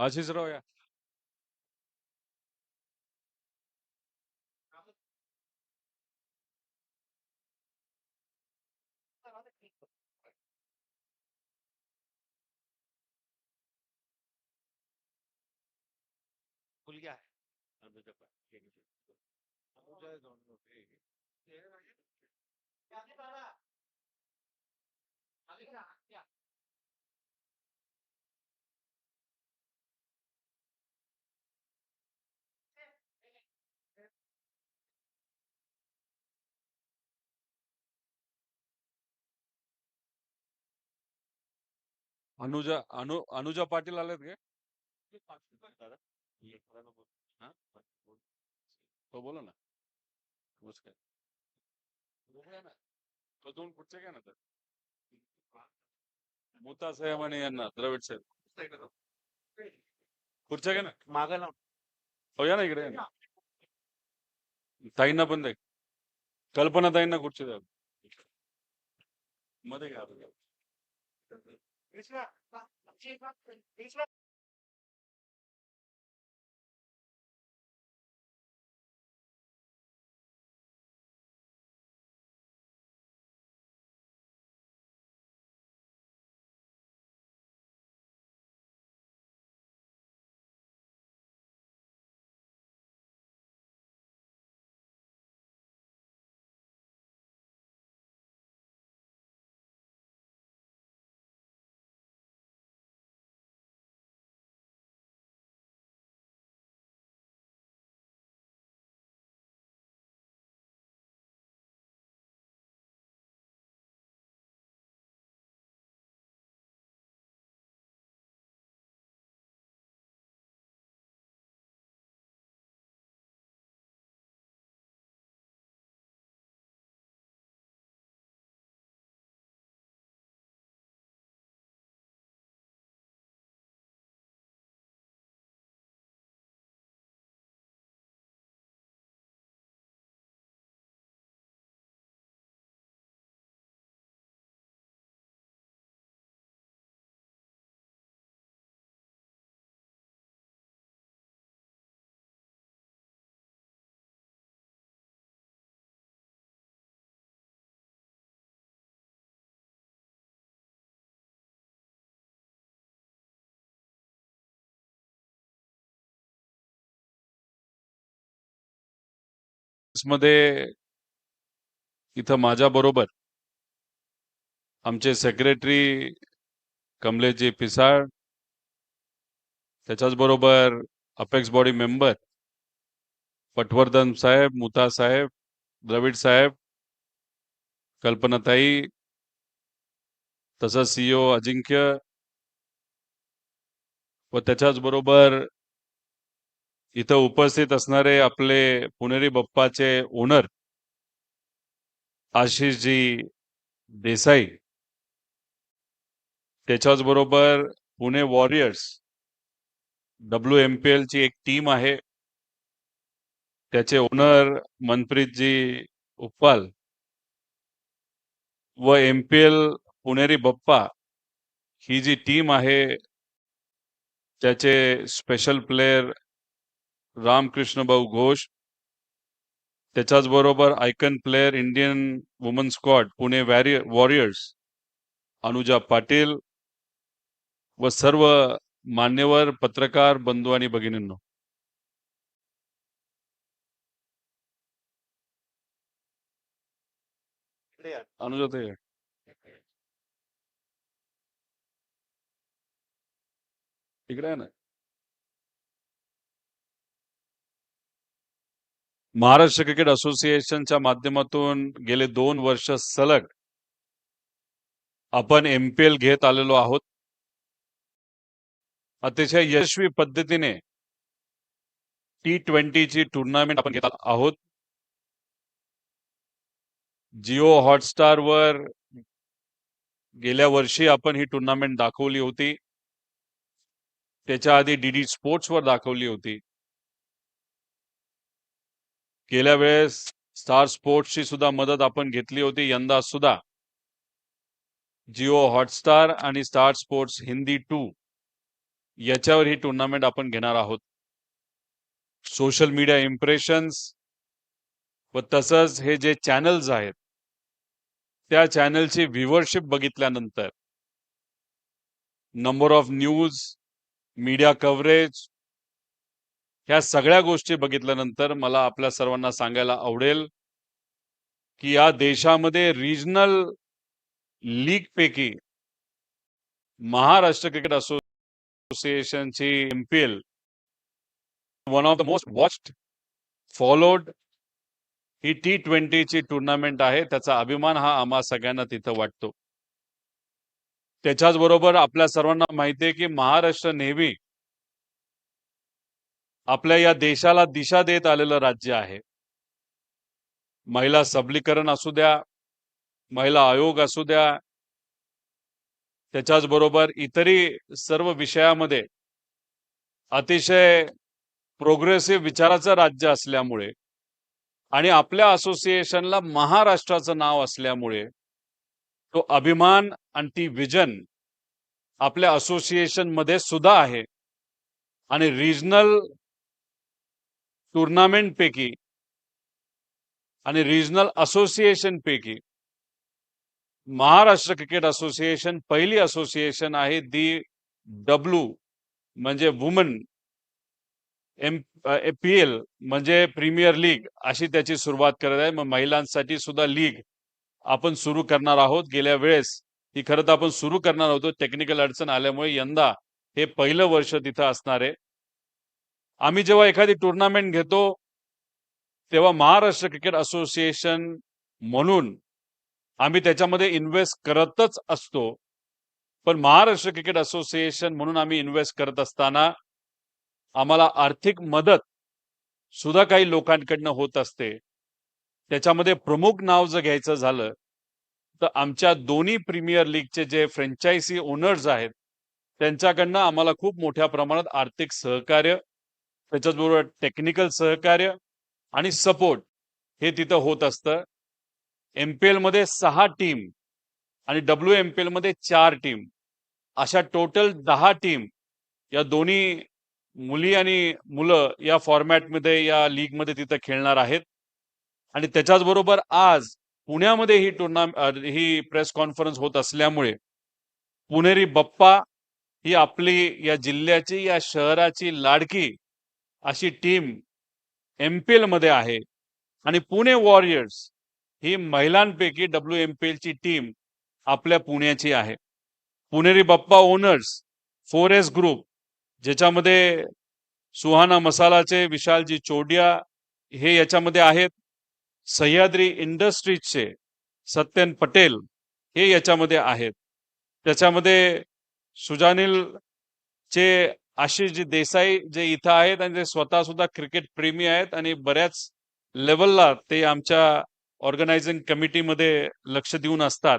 आशिषराव या. खुल गया है अनुजा अनु अनुजा पाटील आलेत का हाँ? तो बोला ना. नमस्कार. तो दोन पुढचे काय ना तर मुता साहेब आणि यांना द्रविड साहेब. पुढच्या काय ना? मागा लाव. हो या ना इकडे. ताईंना पण दे. कल्पना ताईंना कुठचे द्या. मध्ये घ्या. 没错八七八等于没错 मध्ये इथं माझ्या बरोबर आमचे सेक्रेटरी कमलेशजी पिसाळ त्याच्याच बरोबर अपेक्स बॉडी मेंबर पटवर्धन साहेब मुता साहेब द्रविड साहेब कल्पनाताई तसंच सीओ अजिंक्य व त्याच्याच बरोबर इथं उपस्थित असणारे आपले पुणेरी बप्पाचे ओनर आशिषजी देसाई. त्याच्याच बरोबर Pune warriors W M P L ची एक टीम आहे. त्याचे ओनर मनप्रीतजी उप्पाल व M P L Puneri Bappa ही जी टीम आहे त्याचे स्पेशल प्लेयर रामकृष्ण भाऊ घोष. त्याच्याच बरोबर icon player Indian woman squad Pune warriors Anuja Patil व सर्व मान्यवर पत्रकार बंधू आणि भगिनींनो. अनुजा ते इकडे आहे ना? महाराष्ट्र क्रिकेट असोसिएशनच्या माध्यमातून गेले दोन वर्ष सलग आपण एमपीएल घेत आलेलो आहोत. अतिशय यशस्वी पद्धतीने टी ट्वेंटीची टुर्नामेंट आपण घेत आहोत. जिओ हॉटस्टार वर गेल्या वर्षी आपण ही टुर्नामेंट दाखवली होती. त्याच्या आधी डीडी स्पोर्ट्स वर दाखवली होती. गेल्या वेळेस स्टार स्पोर्ट्सची सुद्धा मदत आपण घेतली होती यंदा सुद्धा. जिओ हॉटस्टार आणि स्टार स्पोर्ट्स हिंदी टू याच्यावर ही टुर्नामेंट आपण घेणार आहोत. सोशल मीडिया इम्प्रेशन्स व तसंच हे जे चॅनल्स आहेत त्या चॅनलची व्ह्युअरशिप बघितल्यानंतर number of news media coverage ह्या सगळ्या गोष्टी बघितल्यानंतर मला आपल्या सर्वांना सांगायला आवडेल की या देशामध्ये रिजनल लीग पैकी महाराष्ट्र क्रिकेट असोसिएशनची MPL one of the most watched followed he T ट्वेंटीची टुर्नामेंट आहे. त्याचा अभिमान हा आम्हा सगळ्यांना तिथं वाटतो. त्याच्याच बरोबर आपल्या सर्वांना माहिती आहे की महाराष्ट्र नेहमी आपल्या या देशाला दिशा देत आलेलं राज्य आहे. महिला सबलीकरण असू द्या महिला आयोग असू द्या त्याच्याच बरोबर इतरही सर्व विषयामध्ये अतिशय प्रोग्रेसिव्ह विचाराचं राज्य असल्यामुळे आणि आपल्या असोसिएशनला महाराष्ट्राचं नाव असल्यामुळे तो अभिमान आणि ती विजन आपल्या असोसिएशनमध्ये सुद्धा आहे. आणि रिजनल टुर्नामेंट पैकी आणि रिजनल असोसिएशन पैकी. महाराष्ट्र क्रिकेट असोसिएशन पहिली असोसिएशन आहे दी डब्ल्यू म्हणजे वुमन एम पी एल म्हणजे प्रीमियर लीग अशी त्याची सुरुवात करत आहे. मग महिलांसाठी सुद्धा लीग आपण सुरू करणार आहोत. गेल्या वेळेस ही खरं तर आपण सुरू करणार होतो. टेक्निकल अडचण आल्यामुळे यंदा हे पहिलं वर्ष तिथं असणार आहे. आम्ही जेव्हा एखादी टुर्नामेंट घेतो तेव्हा महाराष्ट्र क्रिकेट असोसिएशन म्हणून आम्ही त्याच्यामध्ये इन्व्हेस्ट करतच असतो. पण महाराष्ट्र क्रिकेट असोसिएशन म्हणून आम्ही इन्व्हेस्ट करत असताना आम्हाला आर्थिक मदत सुद्धा काही लोकांकडनं होत असते. त्याच्यामध्ये प्रमुख नाव जर घ्यायचं झालं तर आमच्या दोन्ही प्रीमियर लीगचे जे फ्रँचायझी ओनर्स आहेत त्यांच्याकडनं आम्हाला खूप मोठ्या प्रमाणात आर्थिक सहकार्य त्याच्याचबरोबर टेक्निकल सहकार्य आणि सपोर्ट हे तिथं होत असतं. एम पी मध्ये सहा टीम आणि डब्ल्यू एम पी मध्ये चार टीम अशा टोटल दहा टीम या दोन्ही मुली आणि मुलं या फॉर्मॅटमध्ये या लीगमध्ये तिथं खेळणार आहेत. आणि त्याच्याच बरोबर आज पुण्यामध्ये ही टुर्ना ही प्रेस कॉन्फरन्स होत असल्यामुळे पुणेरी बप्पा ही आपली या जिल्ह्याची या शहराची लाडकी अशी टीम एम पी एलमध्ये आहे. आणि पुणे वॉरियर्स ही महिलांपैकी डब्ल्यू एम पी एलची टीम आपल्या पुण्याची आहे. Puneri Bappa owners four S group ज्याच्यामध्ये सुहाना मसालाचे विशालजी चोडिया हे याच्यामध्ये आहेत. सह्याद्री इंडस्ट्रीजचे सत्यन पटेल हे याच्यामध्ये आहेत. त्याच्यामध्ये सुजानील चे आशिषजी देसाई जे इथं आहेत आणि ते स्वतः सुद्धा क्रिकेट प्रेमी आहेत आणि बऱ्याच लेवलला ते आमच्या ऑर्गनायझिंग कमिटीमध्ये लक्ष देऊन असतात.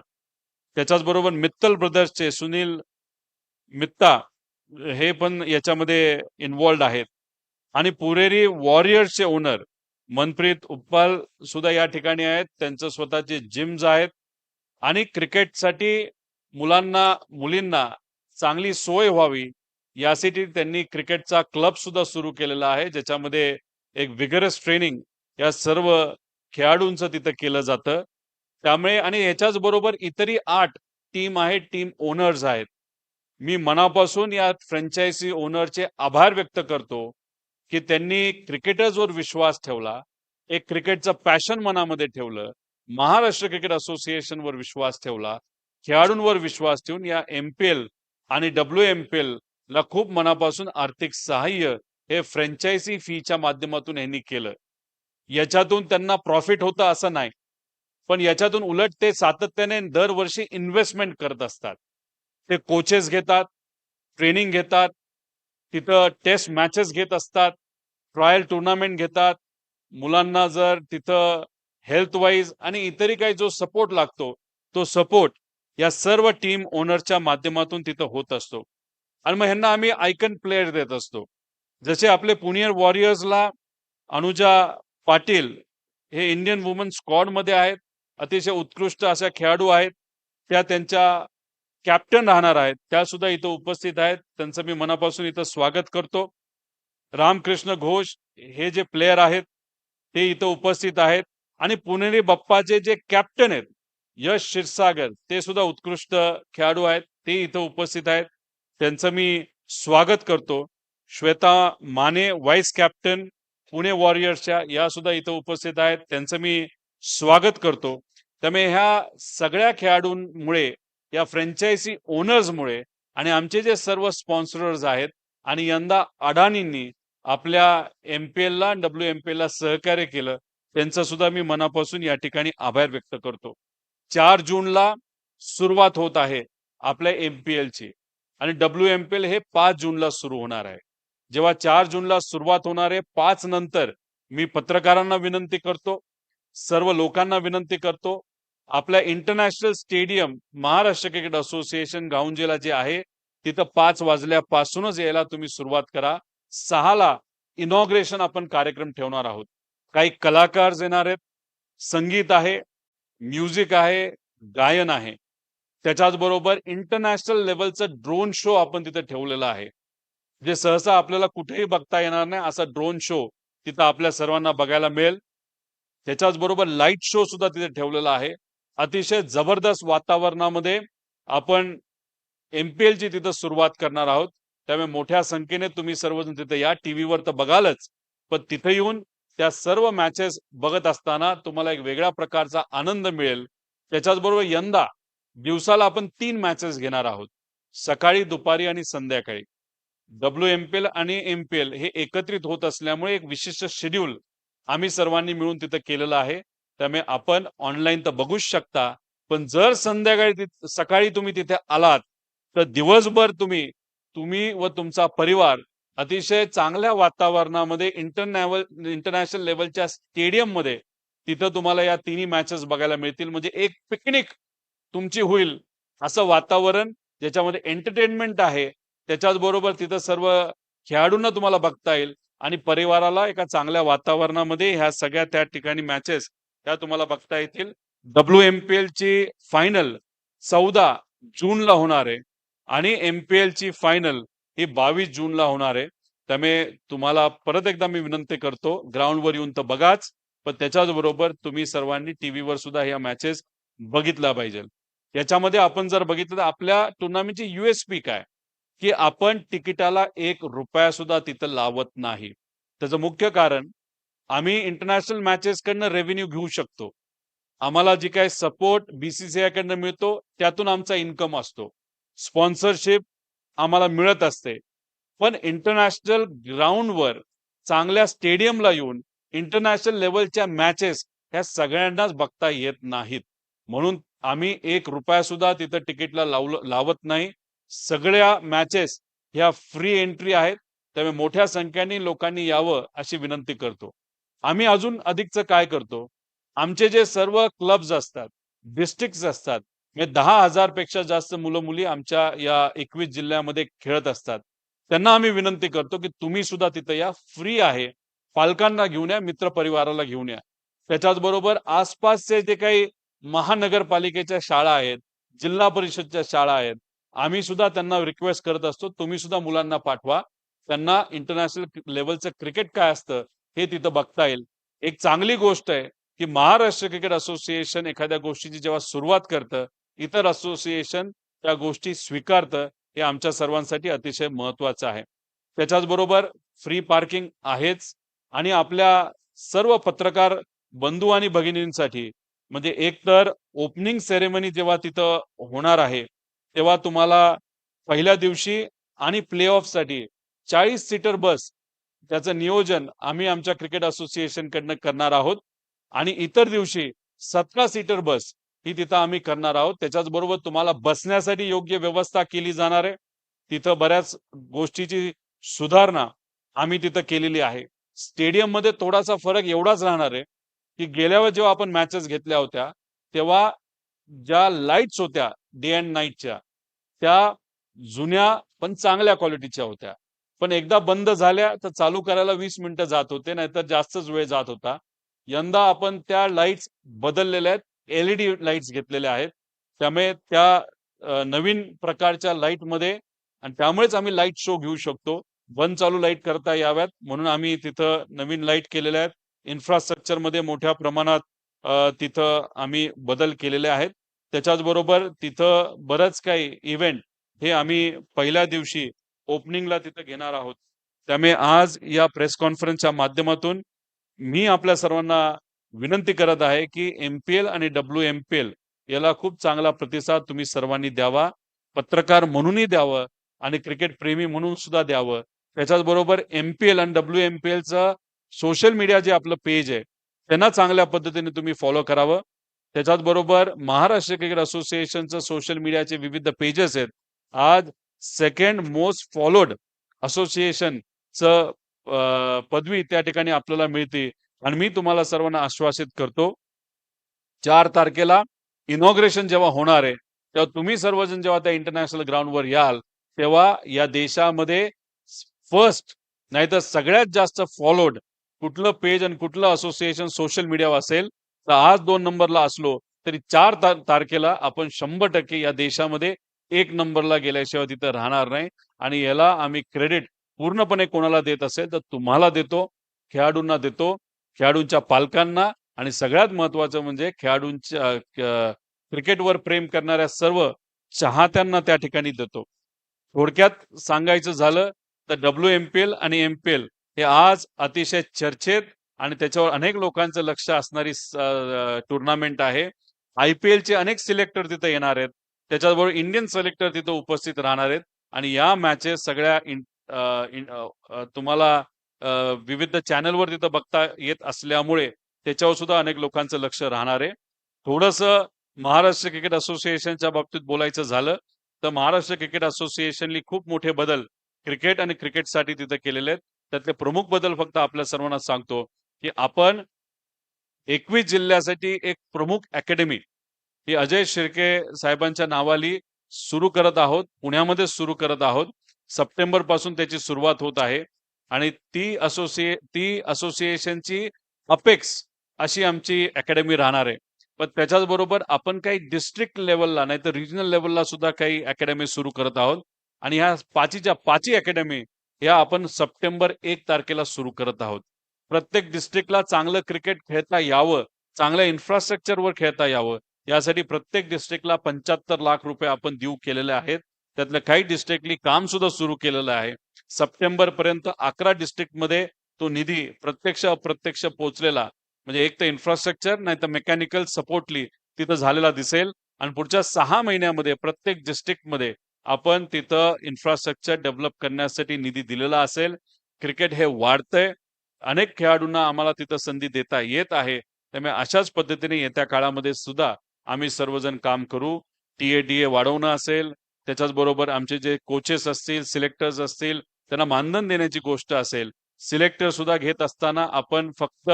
त्याच्याच बरोबर मित्तल ब्रदर्सचे सुनील मित्ता हे पण याच्यामध्ये इन्वॉल्ड आहेत. आणि पुरेरी वॉरियर्सचे ओनर मनप्रीत उप्पाल सुद्धा या ठिकाणी आहेत. त्यांचं स्वतःचे जिम्स आहेत. आणि क्रिकेटसाठी मुलांना मुलींना चांगली सोय व्हावी यासाठी त्यांनी क्रिकेटचा क्लब सुद्धा सुरू केलेला आहे ज्याच्यामध्ये एक विगरस ट्रेनिंग या सर्व खेळाडूंचं तिथं केलं जातं. त्यामुळे आणि याच्याच बरोबर इतरही आठ टीम आहेत टीम ओनर्स आहेत. मी मनापासून या फ्रँचायझी ओनरचे आभार व्यक्त करतो की त्यांनी क्रिकेटर्सवर विश्वास ठेवला एक क्रिकेटचं पॅशन मनामध्ये ठेवलं महाराष्ट्र क्रिकेट असोसिएशनवर विश्वास ठेवला खेळाडूंवर विश्वास ठेवून या एम पी एल आणि डब्ल्यू एम पी एल ला खूप मनापासून आर्थिक सहाय्य हे फ्रँचायझी फीच्या माध्यमातून यांनी केलं. याच्यातून त्यांना प्रॉफिट होतं असं नाही. पण याच्यातून उलट ते सातत्याने दरवर्षी इन्व्हेस्टमेंट करत असतात. ते कोचेस घेतात ट्रेनिंग घेतात तिथं टेस्ट मॅचेस घेत असतात ट्रायल टुर्नामेंट घेतात. मुलांना जर तिथं हेल्थ वाईज आणि इतरही काही जो सपोर्ट लागतो तो सपोर्ट या सर्व टीम ओनरच्या माध्यमातून तिथं होत असतो. आणि मग ह्यांना आम्ही आयकन प्लेयर देत असतो. जसे आपले पुनियर वॉरियर्सला अनुजा पाटील हे इंडियन वुमन स्कॉडमध्ये आहेत. अतिशय उत्कृष्ट अशा खेळाडू आहेत. त्या त्यांच्या कॅप्टन राहणार आहेत. त्या सुद्धा इथं उपस्थित आहेत. त्यांचं मी मनापासून इथं स्वागत करतो. रामकृष्ण घोष हे जे प्लेयर आहेत ते इथं उपस्थित आहेत. आणि पुणेरी बाप्पाचे जे कॅप्टन आहेत यश क्षीरसागर ते सुद्धा उत्कृष्ट खेळाडू आहेत. ते इथं उपस्थित आहेत. त्यांचं मी स्वागत करतो. श्वेता माने व्हाईस कॅप्टन पुणे वॉरियर्सच्या या सुद्धा इथं उपस्थित आहेत. त्यांचं मी स्वागत करतो. त्यामुळे ह्या सगळ्या खेळाडूंमुळे या फ्रँचायझी ओनर्समुळे आणि आमचे जे सर्व स्पॉन्सरर्स आहेत आणि यंदा अडाणींनी आपल्या एमपीएल ला डब्ल्यू एमपीएल ला सहकार्य केलं त्यांचं सुद्धा मी मनापासून या ठिकाणी आभार व्यक्त करतो. चार जूनला सुरुवात होत आहे आपल्या एमपीएल ची. आणि डब्ल्यू एमपीएल हे पाच जूनला सुरू होणार आहे. जेव्हा चार जूनला सुरुवात होणार आहे पाच नंतर मी पत्रकारांना विनंती करतो सर्व लोकांना विनंती करतो आपल्या international stadium Maharashtra cricket association गाऊंजेला जे आहे तिथं पाच वाजल्यापासूनच यायला तुम्ही सुरुवात करा. सहाला इनॉग्रेशन आपण कार्यक्रम ठेवणार आहोत. काही कलाकार येणार आहेत संगीत आहे म्युझिक आहे गायन आहे. त्याच्याच बरोबर इंटरनॅशनल लेवलचं ड्रोन शो आपण तिथे ठेवलेला आहे. जे सहसा आपल्याला कुठेही बघता येणार नाही असा ड्रोन शो तिथं आपल्या सर्वांना बघायला मिळेल. त्याच्याच बरोबर लाइट शो सुद्धा तिथे ठेवलेला आहे. अतिशय जबरदस्त वातावरणामध्ये आपण एमपीएल ची तिथं सुरुवात करणार आहोत. त्यामुळे मोठ्या संख्येने तुम्ही सर्वजण तिथे या टीव्हीवर तर बघालच. पण तिथे येऊन त्या सर्व मॅचेस बघत असताना तुम्हाला एक वेगळ्या प्रकारचा आनंद मिळेल. त्याच्याच बरोबर यंदा दिवसाला आपण तीन मॅचेस घेणार आहोत. सकाळी दुपारी आणि संध्याकाळी. डब्ल्यू एमपीएल आणि एमपीएल हे एकत्रित होत असल्यामुळे एक विशिष्ट शेड्यूल आम्ही सर्वांनी मिळून तिथं केलेलं आहे. त्यामुळे आपण ऑनलाईन तर बघूच शकता. पण जर संध्याकाळी सकाळी तुम्ही तिथे आलात तर दिवसभर तुम्ही तुम्ही व तुमचा परिवार अतिशय चांगल्या वातावरणामध्ये इंटरनॅवल इंटरनॅशनल लेवलच्या स्टेडियममध्ये तिथं तुम्हाला या तिन्ही मॅचेस बघायला मिळतील. म्हणजे एक पिकनिक तुमची होईल असं वातावरण ज्याच्यामध्ये एंटरटेनमेंट आहे त्याच्याच बरोबर तिथं सर्व खेळाडूंना तुम्हाला बघता येईल आणि परिवाराला एका चांगल्या वातावरणामध्ये ह्या सगळ्या त्या ठिकाणी मॅचेस त्या तुम्हाला बघता येतील. डब्ल्यू एमपीएल ची फायनल चौदा जूनला होणार आहे आणि एमपीएल ची फायनल ही बावीस जूनला होणार आहे. त्यामुळे तुम्हाला परत एकदा मी विनंती करतो ग्राउंडवर येऊन तर बघाच पण त्याच्याच बरोबर तुम्ही सर्वांनी टीव्हीवर सुद्धा ह्या मॅचेस बघितल्या पाहिजे याच्यामध्ये आपण जर बघितलं तर आपल्या टुर्नामेंटची युएसपी काय? की आपण तिकिटाला एक रुपया सुद्धा तिथं लावत नाही. त्याचं मुख्य कारण आम्ही इंटरनॅशनल मॅचेस कडनं रेव्हेन्यू घेऊ शकतो. आम्हाला जी काय सपोर्ट बीसीसीआयकडनं मिळतो त्यातून आमचा इन्कम असतो. स्पॉन्सरशिप आम्हाला मिळत असते. पण इंटरनॅशनल ग्राउंडवर चांगल्या स्टेडियमला येऊन इंटरनॅशनल लेवलच्या मॅचेस ह्या सगळ्यांनाच बघता येत नाहीत. म्हणून आम्ही एक रुपया सुद्धा तिथं तिकीटला लावलं लावत नाही. सगळ्या मॅचेस ह्या फ्री एंट्री आहेत. त्यामुळे मोठ्या संख्येने लोकांनी यावं अशी विनंती करतो. आम्ही अजून अधिकचं काय करतो? आमचे जे सर्व क्लब्स असतात डिस्ट्रिक्ट असतात म्हणजे दहा हजारपेक्षा जास्त मुलं मुली आमच्या या एकवीस जिल्ह्यामध्ये खेळत असतात. त्यांना आम्ही विनंती करतो की तुम्ही सुद्धा तिथं या. फ्री आहे. पालकांना घेऊन या मित्र परिवाराला घेऊन या. त्याच्याच बरोबर आसपासचे जे काही महानगरपालिकेच्या शाळा आहेत जिल्हा परिषदच्या शाळा आहेत. आम्ही सुद्धा त्यांना रिक्वेस्ट करत असतो. तुम्ही सुद्धा मुलांना पाठवा. त्यांना इंटरनॅशनल लेवलचं क्रिकेट काय असतं हे तिथं बघता येईल. एक चांगली गोष्ट आहे की महाराष्ट्र क्रिकेट असोसिएशन एखाद्या गोष्टीची जेव्हा सुरुवात करतं इतर असोसिएशन त्या गोष्टी स्वीकारतं हे आमच्या सर्वांसाठी अतिशय महत्वाचं आहे. त्याच्याच बरोबर फ्री पार्किंग आहेच आणि आपल्या सर्व पत्रकार बंधू आणि भगिनींसाठी म्हणजे एक तर ओपनिंग सेरेमनी जेव्हा तिथं होणार आहे तेव्हा तुम्हाला पहिल्या दिवशी आणि प्ले साठी चाळीस सीटर बस त्याचं नियोजन आम्ही आमच्या क्रिकेट असोसिएशन कडनं करणार आहोत. आणि इतर दिवशी सतरा सीटर बस ही तिथं आम्ही करणार आहोत. त्याच्याच बरोबर तुम्हाला बसण्यासाठी योग्य व्यवस्था केली जाणार आहे. तिथं बऱ्याच गोष्टीची सुधारणा आम्ही तिथं केलेली आहे. स्टेडियममध्ये थोडासा फरक एवढाच राहणार आहे की गेल्या वेळेस जेव्हा आपण मॅचेस घेतल्या होत्या तेव्हा ज्या लाईट्स होत्या डे अँड नाईटच्या त्या जुन्या पण चांगल्या क्वालिटीच्या होत्या पण एकदा बंद झाल्या तर चालू करायला वीस मिनिटं जात होते नाहीतर जास्तच वेळ जात होता यंदा आपण त्या लाईट्स बदललेल्या आहेत एलईडी लाईट्स घेतलेल्या आहेत त्यामुळे त्या नवीन प्रकारच्या लाईटमध्ये आणि त्यामुळेच आम्ही लाइट शो घेऊ शकतो. बंद चालू लाइट करता याव्यात म्हणून आम्ही तिथं नवीन लाइट केलेल्या आहेत. इन्फ्रास्ट्रक्चरमध्ये मोठ्या प्रमाणात तिथं आम्ही बदल केलेले आहेत. त्याच्याच बरोबर तिथं बरंच काही इव्हेंट हे आम्ही पहिल्या दिवशी ओपनिंगला तिथं घेणार आहोत. त्यामुळे आज या प्रेस कॉन्फरन्सच्या माध्यमातून मी आपल्या सर्वांना विनंती करत आहे, की एम-पी-एल आणि डब्ल्यू-एम-पी-एल याला खूप चांगला प्रतिसाद तुम्ही सर्वांनी द्यावा. पत्रकार म्हणूनही द्यावं आणि क्रिकेट प्रेमी म्हणून सुद्धा द्यावं. त्याच्याच बरोबर एम-पी-एल आणि डब्ल्यू-एम-पी-एलचं सोशल मीडिया जे आपलं पेज आहे, त्यांना चांगल्या पद्धतीने तुम्ही फॉलो करावं. त्याच्याच बरोबर महाराष्ट्र क्रिकेट असोसिएशनचं सोशल मीडियाचे विविध पेजेस आहेत. आज सेकंड मोस्ट फॉलोड असोसिएशनचं पदवी त्या ठिकाणी आपल्याला मिळते आणि मी तुम्हाला सर्वांना आश्वासित करतो चार तारखेला इनॉग्रेशन जेव्हा होणार आहे, तेव्हा तुम्ही सर्वजण जेव्हा त्या इंटरनॅशनल ग्राउंडवर याल, तेव्हा या देशामध्ये फर्स्ट नाहीतर सगळ्यात जास्त फॉलोड कुठलं पेज आणि कुठलं असोसिएशन सोशल मीडियावर असेल, तर आज दोन नंबरला असलो तरी चार तारखेला आपण 100% या देशामध्ये एक नंबरला गेल्याशिवाय तिथं राहणार नाही आणि याला आम्ही क्रेडिट पूर्णपणे कोणाला देत असेल तर तुम्हाला देतो, खेळाडूंना देतो, खेळाडूंच्या पालकांना आणि सगळ्यात महत्त्वाचं म्हणजे खेळाडूंच्या क्रिकेटवर प्रेम करणाऱ्या सर्व चाहत्यांना त्या ठिकाणी देतो. थोडक्यात सांगायचं झालं तर डब्ल्यू-एम-पी-एल आणि एम-पी-एल हे आज अतिशय चर्चेत आणि त्याच्यावर अनेक लोकांचं लक्ष असणारी टुर्नामेंट आहे. आय-पी-एलचे अनेक सिलेक्टर तिथे येणार आहेत. त्याच्याबरोबर इंडियन सिलेक्टर तिथं उपस्थित राहणार आहेत आणि या मॅचेस सगळ्या तुम्हाला विविध चॅनलवर तिथं बघता येत असल्यामुळे त्याच्यावर सुद्धा अनेक लोकांचं लक्ष राहणार आहे. थोडस महाराष्ट्र क्रिकेट असोसिएशनच्या बाबतीत बोलायचं झालं, तर महाराष्ट्र क्रिकेट असोसिएशननी खूप मोठे बदल क्रिकेट आणि क्रिकेटसाठी तिथं केलेले आहेत. त्यातले प्रमुख बदल फक्त आपल्या सर्वांना सांगतो, की आपण 21 जिल्ह्यासाठी एक प्रमुख अकॅडमी ही अजय शिर्के साहेबांच्या नावाली सुरू करत आहोत. पुण्यामध्ये सुरू करत आहोत. सप्टेंबरपासून त्याची सुरुवात होत आहे आणि ती असोसिए ती असोसिएशनची अपेक्स अशी आमची अकॅडमी राहणार आहे. पण त्याच्याच बरोबर आपण काही डिस्ट्रिक्ट लेवलला नाही तर रिजनल लेवलला सुद्धा काही अकॅडमी सुरू करत आहोत आणि ह्या पाचीच्या पाची अकॅडमी या आपण सप्टेंबर एक तारखेला सुरू करत आहोत. प्रत्येक डिस्ट्रिक्टला चांगलं क्रिकेट खेळता यावं, चांगल्या इन्फ्रास्ट्रक्चरवर खेळता यावं, यासाठी प्रत्येक डिस्ट्रिक्टला 75 लाख रुपये आपण देऊ केलेले आहेत. त्यातल्या काही डिस्ट्रिक्टली काम सुद्धा सुरू केलेलं आहे. सप्टेंबर पर्यंत 11 डिस्ट्रिक्टमध्ये तो निधी प्रत्यक्ष अप्रत्यक्ष पोहोचलेला म्हणजे एक तर इन्फ्रास्ट्रक्चर नाहीतर मेकॅनिकल सपोर्टली तिथं झालेला दिसेल आणि पुढच्या सहा महिन्यामध्ये प्रत्येक डिस्ट्रिक्टमध्ये आपण तिथं इन्फ्रास्ट्रक्चर डेव्हलप करण्यासाठी निधी दिलेला असेल. क्रिकेट हे वाढतंय. अनेक खेळाडूंना आम्हाला तिथं संधी देता येत आहे. त्यामुळे अशाच पद्धतीने येत्या काळामध्ये सुद्धा आम्ही सर्वजण काम करू. टी-ए-डी-ए वाढवणं असेल, त्याच्याच बरोबर आमचे जे कोचेस असतील, सिलेक्टर्स असतील, त्यांना मानधन देण्याची गोष्ट असेल. सिलेक्टर सुद्धा घेत असताना आपण फक्त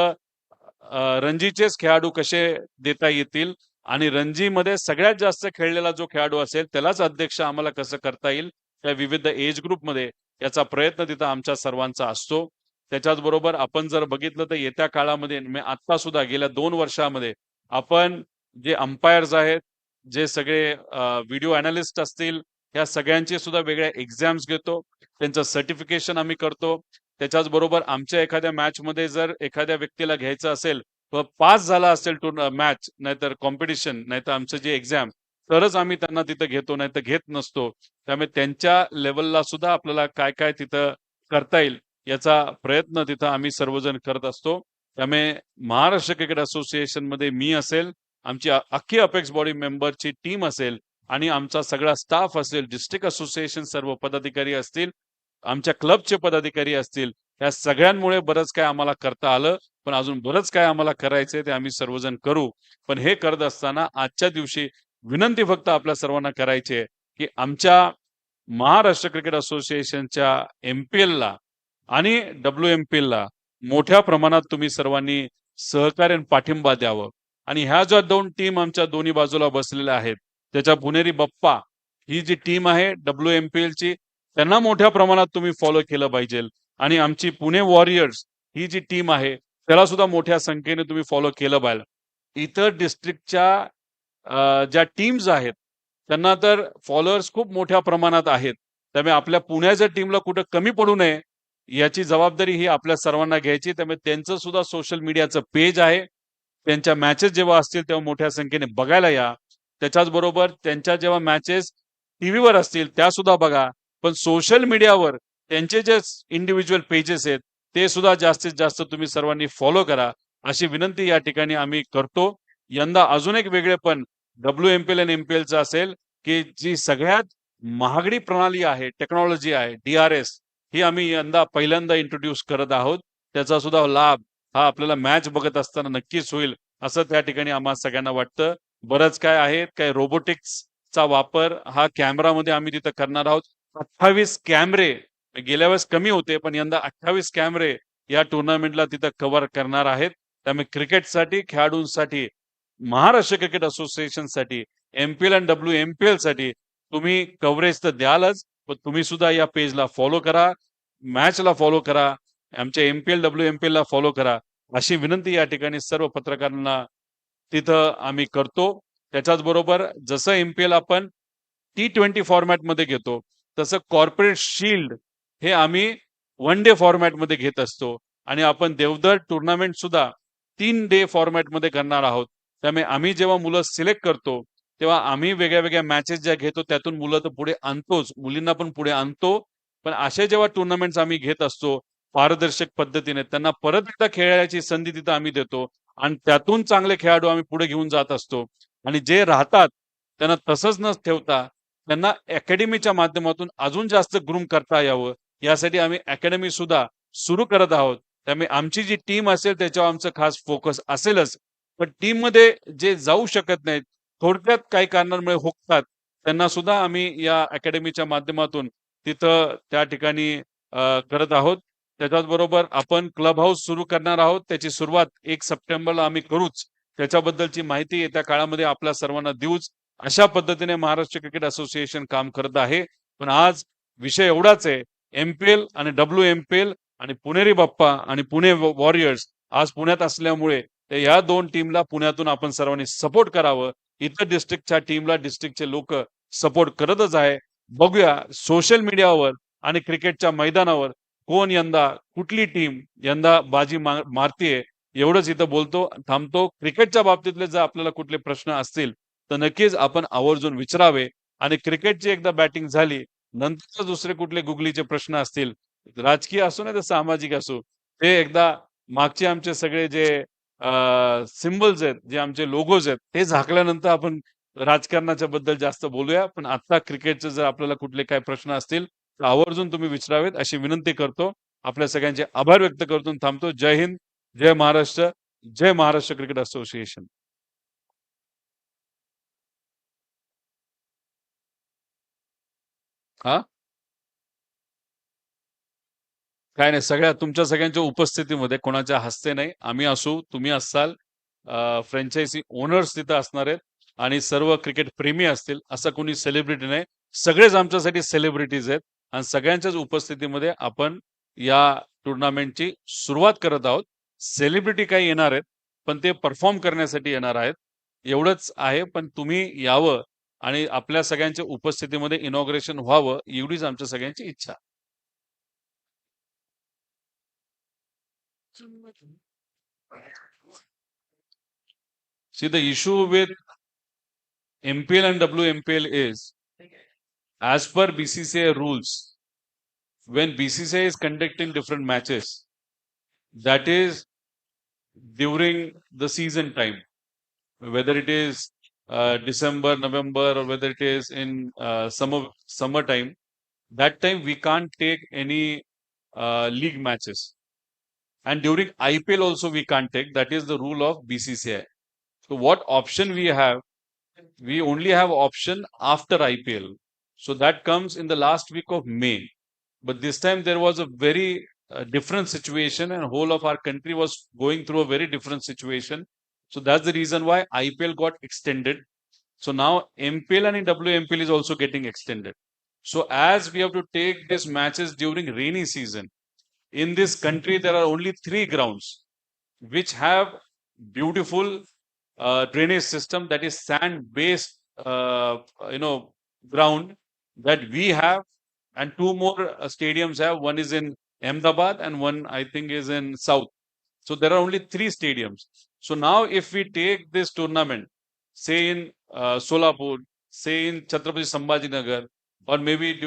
रणजीचेच खेळाडू कसे देता येतील आणि रणजीमध्ये सगळ्यात जास्त खेळलेला जो खेळाडू असेल त्यालाच अध्यक्ष आम्हाला कसं करता येईल, त्या विविध एज ग्रुपमध्ये याचा प्रयत्न तिथं आमच्या सर्वांचा असतो. त्याच्याच बरोबर आपण जर बघितलं तर येत्या काळामध्ये म्हणजे आता सुद्धा गेल्या दोन वर्षामध्ये आपण जे अंपायर्स आहेत, जे सगळे व्हिडिओ एनालिस्ट असतील, या सगळ्यांचे सुद्धा वेगळ्या एक्झाम्स घेतो. त्यांचं सर्टिफिकेशन आम्ही करतो. त्याच्याच बरोबर आमच्या एखाद्या मॅचमध्ये जर एखाद्या व्यक्तीला घ्यायचं असेल, पास झाला असेल टूर्न मॅच नाहीतर कॉम्पिटिशन नाहीतर आमचं जे एक्झाम तरच आम्ही त्यांना तिथं घेतो, नाही तर घेत नसतो. त्यामुळे त्यांच्या लेवलला सुद्धा आपल्याला काय-काय तिथं करता येईल याचा प्रयत्न तिथं आम्ही सर्वजण करत असतो. त्यामुळे महाराष्ट्र क्रिकेट असोसिएशनमध्ये मी असेल, आमची अख्खी अपेक्स बॉडी मेंबरची टीम असेल आणि आमचा सगळा स्टाफ असेल, डिस्ट्रिक्ट असोसिएशन सर्व पदाधिकारी असतील, आमच्या क्लबचे पदाधिकारी असतील, या सगळ्यांमुळे बरंच काय आम्हाला करता आलं. पण अजून बरंच काय आम्हाला करायचंय ते आम्ही सर्वजण करू. पण हे करत असताना आजच्या दिवशी विनंती फक्त आपल्या सर्वांना करायची आहे, की आमच्या महाराष्ट्र क्रिकेट असोसिएशनच्या एम-पी-एलला आणि डब्ल्यू-एम-पी-एलला मोठ्या प्रमाणात तुम्ही सर्वांनी सहकार्य आणि पाठिंबा द्यावं आणि ह्या ज्या दोन टीम आमच्या दोन्ही बाजूला बसलेल्या आहेत, त्याच्या पुणेरी बप्पा ही जी टीम आहे डब्ल्यू-एम-पी-एलची त्यांना मोठ्या प्रमाणात तुम्ही फॉलो केलं पाहिजेल आणि आमची पुणे वॉरियर्स ही जी टीम आहे, त्याला सुद्धा मोठ्या संख्येने तुम्ही फॉलो केलं पाहिजे. इतर डिस्ट्रिक्टच्या ज्या टीम्स आहेत, त्यांना तर फॉलोअर्स खूप मोठ्या प्रमाणात आहेत. त्यामुळे आपल्या पुण्याच्या टीमला कुठं कमी पडू नये, याची जबाबदारी ही आपल्या सर्वांना घ्यायची. त्यामुळे त्यांचं सुद्धा सोशल मीडियाचं पेज आहे. त्यांच्या मॅचेस जेव्हा असतील तेव्हा मोठ्या संख्येने बघायला या. त्याच्याच बरोबर त्यांच्या जेव्हा मॅचेस टीव्हीवर असतील त्या सुद्धा बघा. पण सोशल मीडियावर त्यांचे जे इंडिव्हिज्युअल पेजेस आहेत, ते सुद्धा जास्तीत जास्त तुम्ही सर्वांनी फॉलो करा. अशी विनंती या ठिकाणी आम्ही करतो. यंदा अजून एक वेगळेपण WMPL आणि एलचं असेल, की जी सगळ्यात महागडी प्रणाली आहे, टेक्नॉलॉजी आहे, डी-आर-एस ही आम्ही यंदा पहिल्यांदा इंट्रोड्यूस करत आहोत. त्याचा सुद्धा लाभ हा आपल्याला मॅच बघत असताना नक्कीच होईल, असं त्या ठिकाणी आम्हा सगळ्यांना वाटतं. बरंच काय आहे, काही रोबोटिक्सचा वापर हा कॅमेरामध्ये आम्ही तिथं करणार आहोत. 28 कॅमेरे गेल्या वेळेस कमी होते, पण यंदा 28 कॅमेरे या टुर्नामेंटला तिथं कव्हर करणार आहेत. त्यामुळे क्रिकेटसाठी, खेळाडूंसाठी, महाराष्ट्र क्रिकेट असोसिएशनसाठी, डब्ल्यू आणि साठी तुम्ही कव्हरेज तर द्यालच, पण तुम्ही सुद्धा या पेजला फॉलो करा, मॅचला फॉलो करा, आमच्या एमपीएल डब्ल्यू एमपीएल ला फॉलो करा. अशी विनंती या ठिकाणी सर्व पत्रकारांना तिथं आम्ही करतो. त्याच्याच बरोबर जसं एमपीएल आपण T20 फॉर्मॅटमध्ये घेतो, तसं कॉर्पोरेट शील्ड हे आम्ही वन डे फॉर्मॅटमध्ये घेत असतो. आणि आपण देवधर टुर्नामेंट सुद्धा तीन डे फॉर्मॅटमध्ये करणार आहोत. त्यामुळे आम्ही जेव्हा मुलं सिलेक्ट करतो, तेव्हा आम्ही वेगळ्या-वेगळ्या मॅचेस ज्या घेतो त्यातून मुलं तर पुढे आणतोच, मुलींना पण पुढे आणतो. पण असे जेव्हा टुर्नामेंट्स आम्ही घेत असतो, पारदर्शक पद्धतीने त्यांना परत एकदा खेळायची संधी तिथं आम्ही देतो. आणि त्यातून चांगले खेळाडू आम्ही पुढे घेऊन जात असतो. आणि जे राहतात त्यांना तसंच न ठेवता त्यांना अकॅडमीच्या माध्यमातून अजून जास्त ग्रूम करता यावं, यासाठी आम्ही अकॅडमी सुद्धा सुरू करत आहोत. त्यामुळे आमची जी टीम असेल त्याच्यावर आमचं खास फोकस असेलच. पण टीममध्ये जे जाऊ शकत नाहीत, थोडक्यात काही कारणांमुळे होतात त्यांना सुद्धा आम्ही या अकॅडमीच्या माध्यमातून तिथं त्या ठिकाणी करत आहोत. त्याच्याच बरोबर आपण क्लब हाऊस सुरू करणार आहोत. त्याची सुरुवात एक सप्टेंबरला आम्ही करूच. त्याच्याबद्दलची माहिती येत्या काळामध्ये आपल्या सर्वांना देऊच. अशा पद्धतीने महाराष्ट्र क्रिकेट असोसिएशन काम करत आहे. पण आज विषय एवढाच आहे, एमपीएल आणि डब्ल्यू एमपीएल आणि पुणेरी बाप्पा आणि पुणे वॉरियर्स आज पुण्यात असल्यामुळे ते या दोन टीमला पुण्यातून आपण सर्वांनी सपोर्ट करावं. इतर डिस्ट्रिक्टच्या टीमला डिस्ट्रिक्टचे लोक सपोर्ट करतच आहे. बघूया सोशल मीडियावर आणि क्रिकेटच्या मैदानावर कोण यंदा, कुठली टीम यंदा बाजी मारतीये, एवढंच इथं बोलतो, थांबतो. क्रिकेटच्या बाबतीतले जर आपल्याला कुठले प्रश्न असतील, तर नक्कीच आपण आवर्जून विचारावे आणि क्रिकेटची एकदा बॅटिंग झाली, नंतर दुसरे कुठले गुगलीचे प्रश्न असतील, राजकीय असो नाहीतर सामाजिक असो, ते एकदा मागचे आमचे सगळे जे सिम्बल्स आहेत, जे आमचे लोगोज आहेत, ते झाकल्यानंतर आपण राजकारणाच्या बद्दल जास्त बोलूया. पण आता क्रिकेटचे जर आपल्याला कुठले काही प्रश्न असतील, तर आवर्जून तुम्ही विचारावेत अशी विनंती करतो. आपल्या सगळ्यांचे आभार व्यक्त करतो थांबतो. जय हिंद, जय महाराष्ट्र, जय महाराष्ट्र क्रिकेट असोसिएशन. हा काय नाही, सगळ्या तुमच्या सगळ्यांच्या उपस्थितीमध्ये कोणाच्या हस्ते नाही. आम्ही असू, तुम्ही असाल, फ्रँचायझी ओनर्स तिथं असणार आहेत आणि सर्व क्रिकेट प्रेमी असतील, असं कोणी सेलिब्रिटी नाही. सगळेच आमच्यासाठी सेलिब्रिटीज आहेत आणि सगळ्यांच्याच उपस्थितीमध्ये आपण या टुर्नामेंटची सुरुवात करत आहोत. सेलिब्रिटी काही येणार आहेत, पण ते परफॉर्म करण्यासाठी येणार आहेत. एवढंच आहे. पण तुम्ही यावं आणि आपल्या सगळ्यांच्या उपस्थितीमध्ये इनॉग्रेशन व्हावं, एवढीच आमच्या सगळ्यांची इच्छा. See, the issue with MPL and WMPL is, as per BCCI rules, when BCCI is conducting different matches, that is during the season time, whether it is uh, December, November, or whether it is in uh, summer summertime, that time we can't take any uh, league matches. And during IPL also we can't take. That is the rule of BCCI. So what option we have? We only have option after IPL. So that comes in the last week of May. But this time there was a very uh, different situation, and whole of our country was going through a very different situation. So that's the reason why IPL got extended. So now MPL and WMPL is also getting extended. So as we have to take these matches during rainy season, in this country there are only three grounds which have beautiful uh, drainage system that is sand based uh, you know, ground that we have, and two more uh, stadiums have. One is in Ahmedabad, and one I think is in South. So there are only three stadiums. So now, if we take this tournament, say in uh, Solapur, say in Chhatrapati Sambhajinagar, or maybe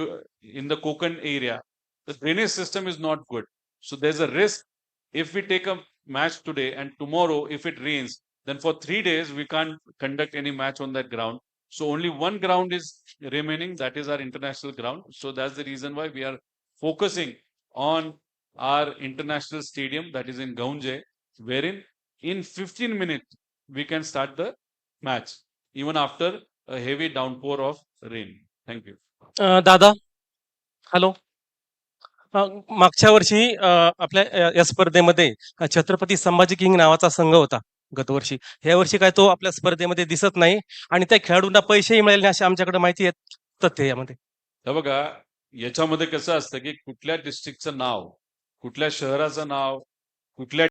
in the Konkan area, the drainage system is not good. So there's a risk if we take a match today and tomorrow, if it rains, then for three days we can't conduct any match on that ground. So only one ground is remaining, that is our international ground. So that's the reason why we are focusing on our international stadium that is in Gaunje, wherein in 15 minutes we can start the match, even after a heavy downpour of rain. Thank you. दादा hello अ, मागच्या वर्षी आपल्या या स्पर्धेमध्ये Chhatrapati Sambhaji king नावाचा संघ होता गतवर्षी ह्या वर्षी काय तो आपल्या स्पर्धेमध्ये दिसत नाही आणि त्या खेळाडूंना पैसेही मिळाले नाही अशी आमच्याकडे माहिती आहे तथ्य यामध्ये बघा याच्यामध्ये कसं असतं की कुठल्या डिस्ट्रिक्टचं नाव कुठल्या शहराचं नाव कुठल्या